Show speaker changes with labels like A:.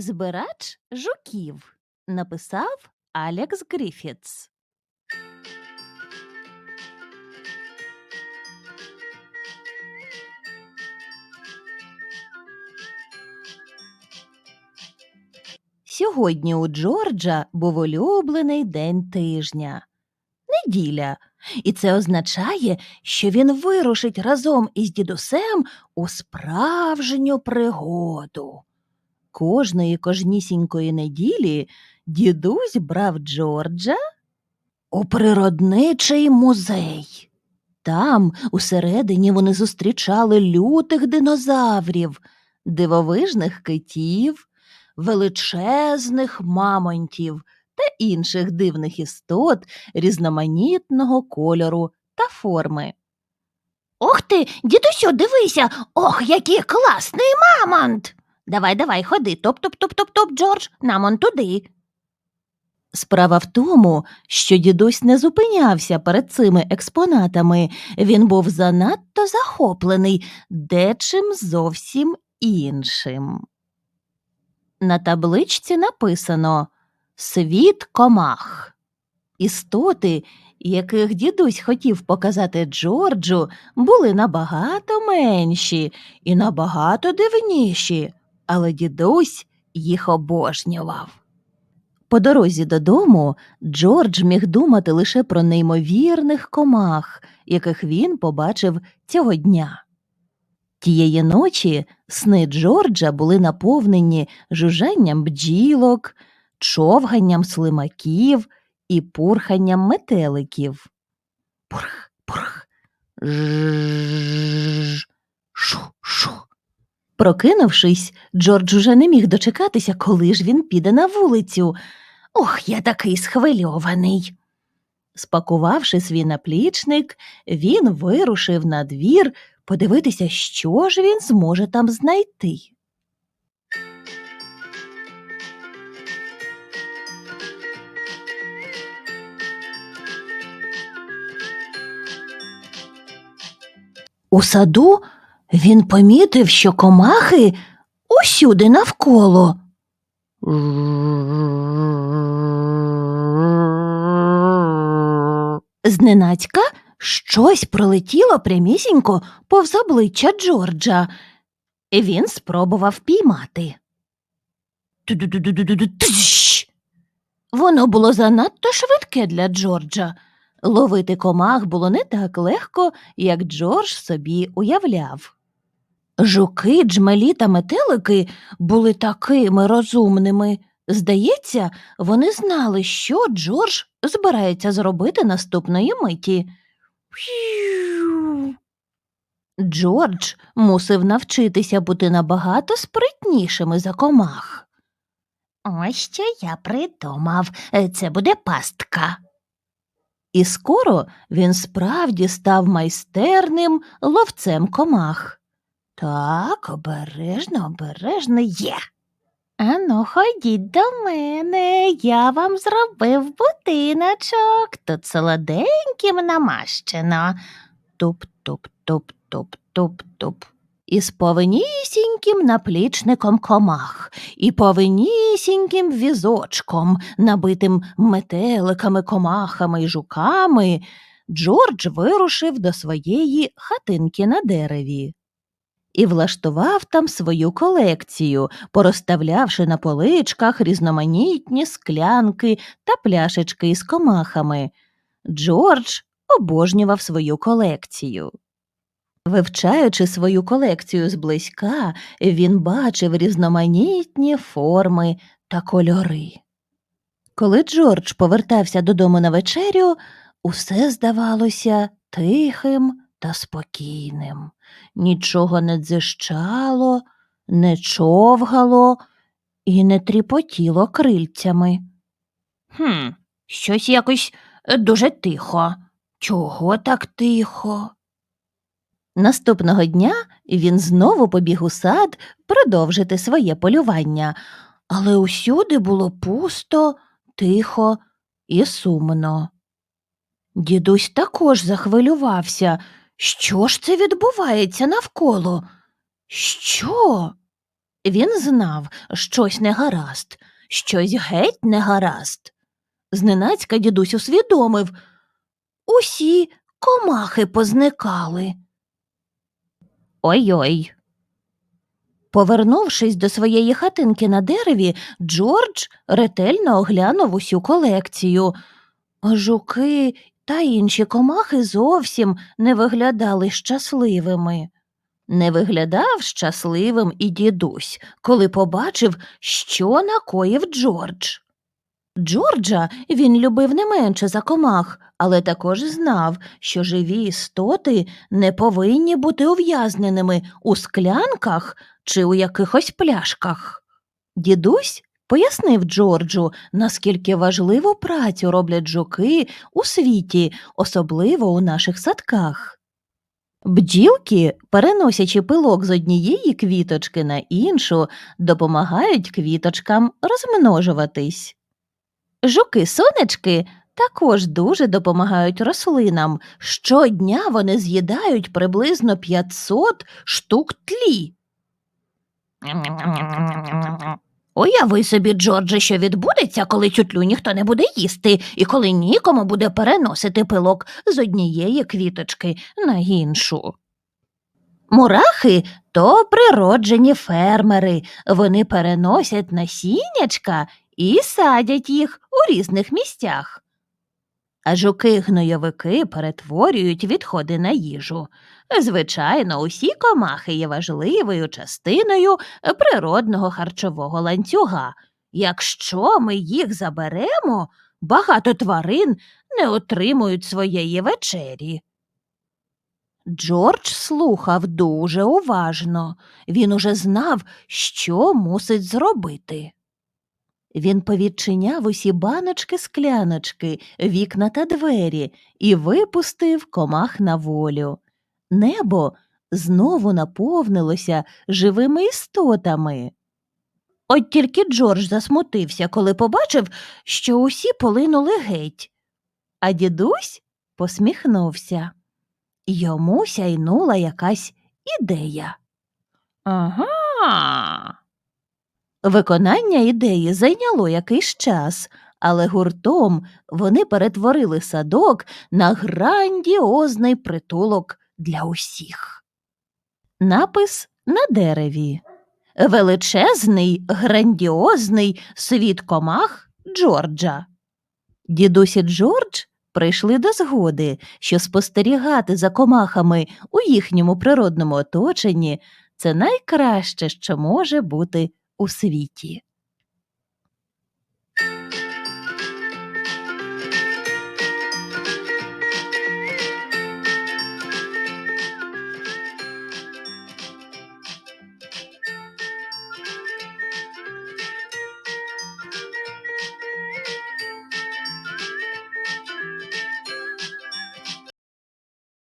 A: Збирач жуків написав Алекс Гріфітс. Сьогодні у Джорджа був улюблений день тижня неділя, і це означає, що він вирушить разом із дідусем у справжню пригоду. Кожної кожнісінької неділі дідусь брав Джорджа у природничий музей. Там, усередині, вони зустрічали лютих динозаврів, дивовижних китів, величезних мамонтів та інших дивних істот різноманітного кольору та форми. Ох ти, дідусю, дивися, ох, який класний мамонт. Давай, давай, ходи, топ-топ-топ-топ-топ, Джордж, нам он туди. Справа в тому, що дідусь не зупинявся перед цими експонатами, він був занадто захоплений дечим зовсім іншим. На табличці написано Світ комах. Істоти, яких дідусь хотів показати Джорджу, були набагато менші і набагато дивніші, але дідусь їх обожнював. По дорозі додому Джордж міг думати лише про неймовірних комах, яких він побачив цього дня. Тієї ночі сни Джорджа були наповнені жужжанням бджілок, човганням слимаків і пурханням метеликів. Пурх, пурх, жжж, шу, шу. Прокинувшись, Джордж уже не міг дочекатися, коли ж він піде на вулицю. Ох, я такий схвильований. Спакувавши свій наплічник, він вирушив на двір подивитися, що ж він зможе там знайти. У саду він помітив, що комахи усюди навколо. Зненацька щось пролетіло прямісінько повз обличчя Джорджа. Він спробував піймати. Воно було занадто швидке для Джорджа. Ловити комах було не так легко, як Джордж собі уявляв. Жуки, джмелі та метелики були такими розумними. Здається, вони знали, що Джордж збирається зробити наступної миті. Джордж мусив навчитися бути набагато спритнішими за комах. Ось що я придумав. Це буде пастка. І скоро він справді став майстерним ловцем комах. Так, обережно, обережно є. Ану, ходіть до мене, я вам зробив будиночок. Тут солоденьким намащено. Туп-туп-туп-туп-туп-туп. Із повинісіньким наплічником комах, і повинісіньким візочком, набитим метеликами, комахами й жуками, Джордж вирушив до своєї хатинки на дереві і влаштував там свою колекцію, порозставлявши на поличках різноманітні склянки та пляшечки із комахами. Джордж обожнював свою колекцію. Вивчаючи свою колекцію зблизька, він бачив різноманітні форми та кольори. Коли Джордж повертався додому на вечерю, усе здавалося тихим та спокійним. Нічого не дзищало, не човгало і не тріпотіло крильцями. Хм, щось якось е, дуже тихо. Чого так тихо? Наступного дня він знову побіг у сад продовжити своє полювання, але усюди було пусто, тихо і сумно. Дідусь також захвилювався. Що ж це відбувається навколо? Що? Він знав, щось не гаразд, щось геть не гаразд. Зненацька дідусь усвідомив усі комахи позникали. Ой-ой. Повернувшись до своєї хатинки на дереві, Джордж ретельно оглянув усю колекцію. Жуки та інші комахи зовсім не виглядали щасливими. Не виглядав щасливим і дідусь, коли побачив, що накоїв Джордж. Джорджа він любив не менше за комах, але також знав, що живі істоти не повинні бути ув'язненими у склянках чи у якихось пляшках. Дідусь пояснив Джорджу, наскільки важливу працю роблять жуки у світі, особливо у наших садках. Бджілки, переносячи пилок з однієї квіточки на іншу, допомагають квіточкам розмножуватись. Жуки-сонечки також дуже допомагають рослинам. Щодня вони з'їдають приблизно 500 штук тлі. Уяви собі, Джордже, що відбудеться, коли тютлю ніхто не буде їсти, і коли нікому буде переносити пилок з однієї квіточки на іншу. Мурахи то природжені фермери. Вони переносять насіннячка і садять їх у різних місцях. А жуки-гнойовики перетворюють відходи на їжу. Звичайно, усі комахи є важливою частиною природного харчового ланцюга. Якщо ми їх заберемо, багато тварин не отримують своєї вечері. Джордж слухав дуже уважно. Він уже знав, що мусить зробити. Він повідчиняв усі баночки, скляночки, вікна та двері і випустив комах на волю. Небо знову наповнилося живими істотами. От тільки Джордж засмутився, коли побачив, що усі полинули геть. А дідусь посміхнувся. Йому сяйнула якась ідея. Ага. Виконання ідеї зайняло якийсь час, але гуртом вони перетворили садок на грандіозний притулок для усіх. Напис на дереві. Величезний, грандіозний світ комах Джорджа. Дідусь і Джордж прийшли до згоди, що спостерігати за комахами у їхньому природному оточенні це найкраще, що може бути у світі.